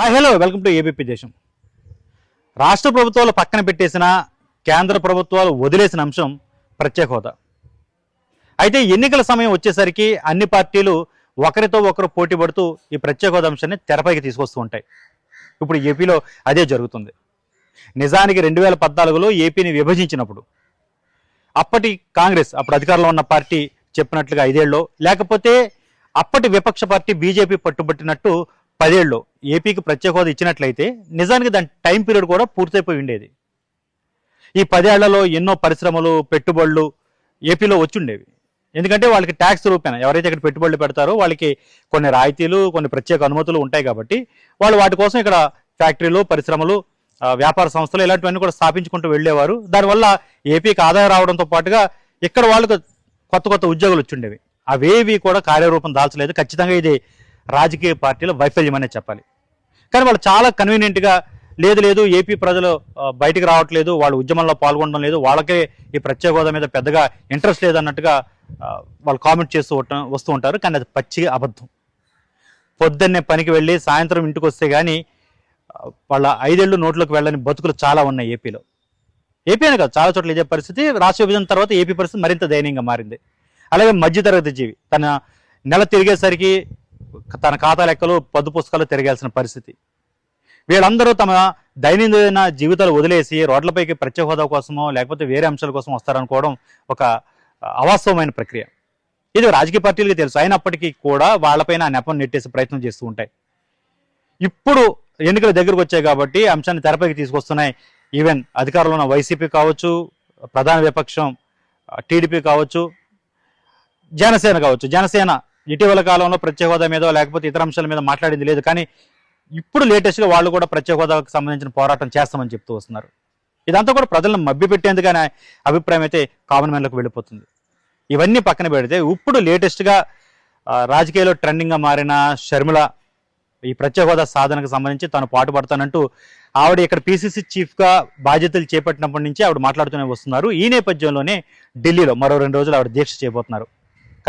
Hi hello. Welcome to ABP Desam. రాష్ట్ర ప్రభుత్వాలు పక్కన పెట్టేసిన కేంద్ర ప్రభుత్వాలు వదిలేసిన అంశం ప్రత్యేక హోదా. అయితే ఎన్నికల సమయం వచ్చేసరికి అన్ని పార్టీలు ఒకరితో ఒకరు పోటీ పడుతూ ఈ ప్రత్యేక హోదా అంశాన్ని తెరపైకి తీసుకొస్తూ ఉంటాయి. ఇప్పుడు ఏపీలో అదే జరుగుతుంది. నిజానికి రెండు వేల పద్నాలుగులో ఏపీని విభజించినప్పుడు అప్పటి కాంగ్రెస్ అప్పుడు అధికారంలో ఉన్న పార్టీ చెప్పినట్లుగా ఐదేళ్ళలో లేకపోతే అప్పటి విపక్ష పార్టీ బీజేపీ పట్టుబట్టినట్టు పదేళ్ళు ఏపీకి ప్రత్యేక హోదా ఇచ్చినట్లయితే నిజానికి దాని టైం పీరియడ్ కూడా పూర్తయిపోయి ఉండేది. ఈ పదేళ్ళలో ఎన్నో పరిశ్రమలు పెట్టుబడులు ఏపీలో వచ్చుండేవి ఎందుకంటే వాళ్ళకి ట్యాక్స్ రూపేణ ఎవరైతే ఇక్కడ పెట్టుబడులు పెడతారో వాళ్ళకి కొన్ని రాయితీలు కొన్ని ప్రత్యేక అనుమతులు ఉంటాయి కాబట్టి వాళ్ళు వాటి కోసం ఇక్కడ ఫ్యాక్టరీలు పరిశ్రమలు వ్యాపార సంస్థలు ఇలాంటివన్నీ కూడా స్థాపించుకుంటూ వెళ్ళేవారు. దానివల్ల ఏపీకి ఆదాయం రావడంతో పాటుగా ఇక్కడ వాళ్ళకు కొత్త కొత్త ఉద్యోగులు వచ్చిండేవి అవేవి కూడా కార్యరూపం దాల్చలేదు. ఖచ్చితంగా ఇది రాజకీయ పార్టీల వైఫల్యం అనే చెప్పాలి. కానీ వాళ్ళు చాలా కన్వీనియంట్గా లేదు లేదు ఏపీ ప్రజలు బయటికి రావట్లేదు వాళ్ళు ఉద్యమంలో పాల్గొనడం లేదు వాళ్ళకే ఈ ప్రత్యేక హోదా మీద పెద్దగా ఇంట్రెస్ట్ లేదన్నట్టుగా వాళ్ళు కామెంట్ చేస్తూ వస్తూ ఉంటారు. కానీ అది పచ్చి అబద్ధం. పొద్దున్నే పనికి వెళ్ళి సాయంత్రం ఇంటికి వస్తే కానీ వాళ్ళ ఐదేళ్ళు నోట్లోకి వెళ్ళని బతుకులు చాలా ఉన్నాయి ఏపీలో. ఏపీ అని కాదు చాలా చోట్ల ఇదే పరిస్థితి. రాష్ట్ర విభజన తర్వాత ఏపీ పరిస్థితి మరింత దయనీయంగా మారింది. అలాగే మధ్యతరగతి జీవి తన నెల తిరిగేసరికి తన ఖాతా లెక్కలు పద్దు పుస్తకాలు తిరగాల్సిన పరిస్థితి. వీళ్ళందరూ తమ దైనందిన జీవితాలు వదిలేసి రోడ్లపైకి ప్రత్యేక హోదా కోసమో లేకపోతే వేరే అంశాల కోసం వస్తారనుకోవడం ఒక అవాస్తవమైన ప్రక్రియ. ఇది రాజకీయ పార్టీలకు తెలుసు. అయినప్పటికీ కూడా వాళ్ళపైన ఆ నెపం నెట్టేసే ప్రయత్నం చేస్తూ ఉంటాయి. ఇప్పుడు ఎన్నికల దగ్గరకు వచ్చాయి కాబట్టి అంశాన్ని తెరపైకి తీసుకొస్తున్నాయి. ఈవెన్ అధికారంలో ఉన్న వైసీపీ కావచ్చు ప్రధాన విపక్షం టీడీపీ కావచ్చు జనసేన కావచ్చు. జనసేన ఇటీవల కాలంలో ప్రత్యేక హోదా మీద లేకపోతే ఇతర అంశాల మీద మాట్లాడింది లేదు. కానీ ఇప్పుడు లేటెస్ట్గా వాళ్ళు కూడా ప్రత్యేక హోదాకు సంబంధించిన పోరాటం చేస్తామని చెప్తూ వస్తున్నారు. ఇదంతా కూడా ప్రజలను మభ్యపెట్టేందుకనే అభిప్రాయం అయితే కామన్ మ్యాన్లకు వెళ్ళిపోతుంది. ఇవన్నీ పక్కన పెడితే ఇప్పుడు లేటెస్ట్గా రాజకీయాల్లో ట్రెండింగ్గా మారిన షర్మిల ఈ ప్రత్యేక హోదా సాధనకు సంబంధించి తాను పాటుపడతానంటూ ఆవిడ ఇక్కడ పీసీసీ చీఫ్గా బాధ్యతలు చేపట్టినప్పటి నుంచి ఆవిడ మాట్లాడుతూనే వస్తున్నారు. ఈ నేపథ్యంలోనే ఢిల్లీలో మరో రెండు రోజులు ఆవిడ దీక్ష చేయబోతున్నారు.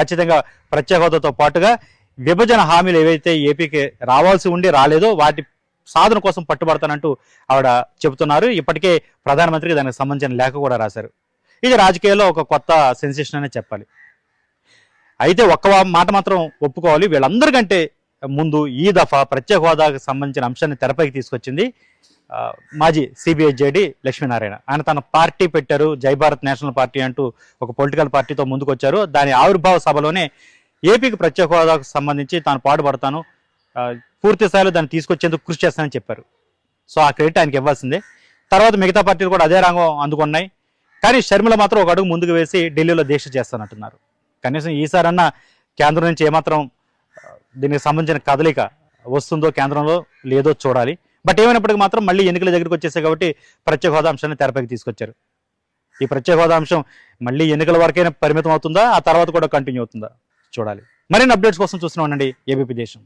ఖచ్చితంగా ప్రత్యేక హోదాతో పాటుగా విభజన హామీలు ఏవైతే ఏపీకి రావాల్సి ఉండి రాలేదో వాటి సాధన కోసం పట్టుబడతానంటూ ఆవిడ చెబుతున్నారు. ఇప్పటికే ప్రధానమంత్రికి దానికి సంబంధించిన లేఖ కూడా రాశారు. ఇది రాజకీయాల్లో ఒక కొత్త సెన్సేషన్ అనే చెప్పాలి. అయితే ఒక్క మాట మాత్రం ఒప్పుకోవాలి. వీళ్ళందరికంటే ముందు ఈ దఫా ప్రత్యేక హోదాకు సంబంధించిన అంశాన్ని తెరపైకి తీసుకొచ్చింది మాజీ సిబిఐ జేడి లక్ష్మీనారాయణ. ఆయన తన పార్టీ పెట్టారు జై భారత్ నేషనల్ పార్టీ అంటూ ఒక పొలిటికల్ పార్టీతో ముందుకొచ్చారు. దాని ఆవిర్భావ సభలోనే ఏపీకి ప్రత్యేక హోదాకు సంబంధించి తాను పాటుపడతాను. పూర్తి స్థాయిలో దాన్ని తీసుకొచ్చేందుకు కృషి చేస్తానని చెప్పారు. సో ఆ క్రెడిట్ ఆయనకి ఇవ్వాల్సిందే. తర్వాత మిగతా పార్టీలు కూడా అదే రంగం అందుకున్నాయి. కానీ షర్మిల మాత్రం ఒక అడుగు ముందుకు వేసి ఢిల్లీలో దీక్ష చేస్తానంటున్నారు. కనీసం ఈసారన్నా కేంద్రం నుంచి ఏమాత్రం దీనికి సంబంధించిన కదలిక వస్తుందో కేంద్రంలో లేదో చూడాలి. బట్ ఏమైనప్పటికీ మాత్రం మళ్ళీ ఎన్నికల దగ్గరికి వచ్చేసాయి కాబట్టి ప్రత్యేక హోదా అంశాన్ని తెరపైకి తీసుకొచ్చారు. ఈ ప్రత్యేక హోదా అంశం మళ్ళీ ఎన్నికల వరకైనా పరిమితం అవుతుందా? ఆ తర్వాత కూడా కంటిన్యూ అవుతుందా? చూడాలి. మరిన్ని అప్డేట్స్ కోసం చూస్తూనే ఉండండి ఏబీపీ దేశం.